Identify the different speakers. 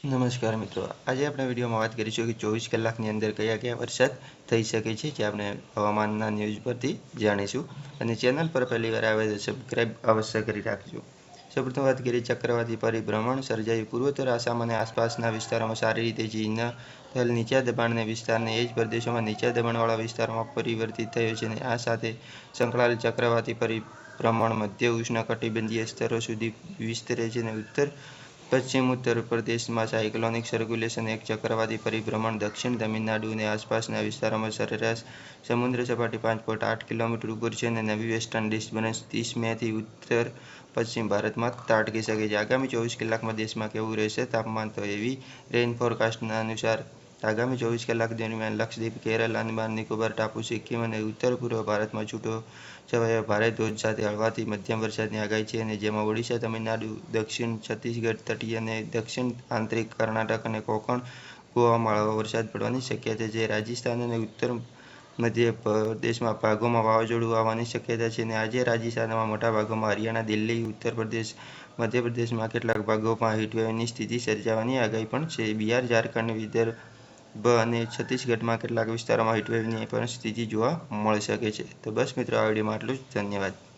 Speaker 1: નમસ્કાર મિત્રો. આજે આપણે વિડીયોમાં વાત કરીશું કે ચોવીસ કલાકની અંદર કયા કયા વરસાદ થઈ શકે છે, જે આપણે હવામાનના ન્યૂઝ પરથી જાણીશું. અને ચેનલ પર પહેલી વાર આવે તો સબસ્ક્રાઈબ અવશ્ય કરી રાખજો. સૌપ્રથમ વાત કરીએ ચક્રવાતી પરિભ્રમણ, સર્જાયું પૂર્વોત્તર આસામ અને આસપાસના વિસ્તારોમાં સારી રીતે ચિહ્ન થયેલ નીચા દબાણને વિસ્તારને એ જ પ્રદેશોમાં નીચા દબાણવાળા વિસ્તારોમાં પરિવર્તિત થયો છે અને આ સાથે સંકળાયેલ ચક્રવાતી પરિભ્રમણ મધ્ય ઉષ્ણકટિબંધીય સ્તરો સુધી વિસ્તરે છે અને ઉત્તર પશ્ચિમ ઉત્તર પ્રદેશમાં સાયક્લોનિક સર્ક્યુલેશન એક ચક્રવાતી પરિભ્રમણ, દક્ષિણ તમિલનાડુ અને આસપાસના વિસ્તારોમાં સરેરાશ સમુદ્ર સપાટી પાંચ પોઈન્ટ આઠ કિલોમીટર ઉપર છે અને નવી વેસ્ટર્ન ડિસ્ટર્બન્સ ત્રીસ મેથી ઉત્તર પશ્ચિમ ભારતમાં ત્રાટકી શકે છે. આગામી ચોવીસ કલાકમાં દેશમાં કેવું રહેશે? તાપમાન તો એવી રેઇન ફોરકાસ્ટના અનુસાર આગામી ચોવીસ કલાક દરમિયાન લક્ષદ્વીપ, કેરળ અંદમાન નિકોબાર, ટાપુ, સિક્કિમ અને ઉત્તર પૂર્વ ભારતમાં છૂટો છવાયો. ભારે ધોધ સાથે હળવાથી મધ્યમ વરસાદની આગાહી છે અને જેમાં ઓડિશા, તમિલનાડુ, દક્ષિણ છત્તીસગઢ, તટીય અને દક્ષિણ આંતરિક કર્ણાટક અને કોંકણ, ગોવામાં હળવો વરસાદ પડવાની શક્યતા છે. રાજસ્થાન અને ઉત્તર મધ્ય પ્રદેશમાં ભાગોમાં વાવાઝોડું આવવાની શક્યતા છે અને આજે રાજસ્થાનમાં મોટા ભાગોમાં હરિયાણા, દિલ્હી ઉત્તર પ્રદેશ મધ્યપ્રદેશમાં કેટલાક ભાગોમાં હીટવેવની સ્થિતિ સર્જાવાની આગાહી પણ છે. બિહાર, ઝારખંડ, વિદર્ભ અને છત્તીસગઢમાં કેટલાક વિસ્તારોમાં હીટવેવની સ્થિતિ જોવા મળી શકે છે. તો બસ મિત્રો, આ વિડીયોમાં આટલું જ. ધન્યવાદ.